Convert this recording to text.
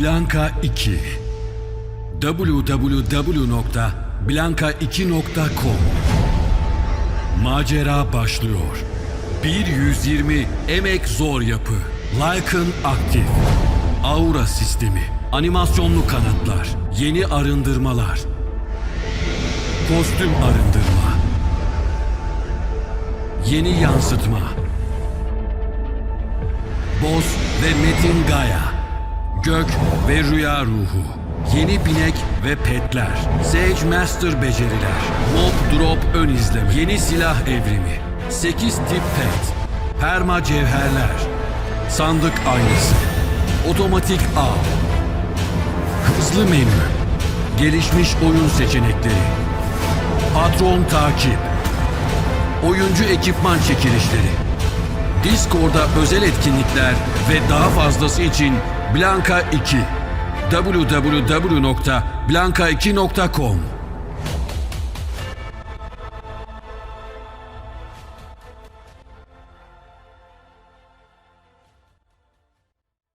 Blanka 2 www.blanka2.com Macera başlıyor. 120 emek zor yapı. Lycan aktif. Aura sistemi. Animasyonlu kanatlar. Yeni arındırmalar. Kostüm arındırma. Yeni yansıtma. Boz ve Metin Gaya. Gök ve Rüya Ruhu. Yeni binek ve petler. Sage Master beceriler. Mob Drop ön izleme. Yeni silah evrimi. 8 tip pet. Perma cevherler. Sandık aynası. Otomatik av. Hızlı menü. Gelişmiş oyun seçenekleri. Patron takip. Oyuncu ekipman çekilişleri. Discord'da özel etkinlikler ve daha fazlası için Blanka 2 www.blanka2.com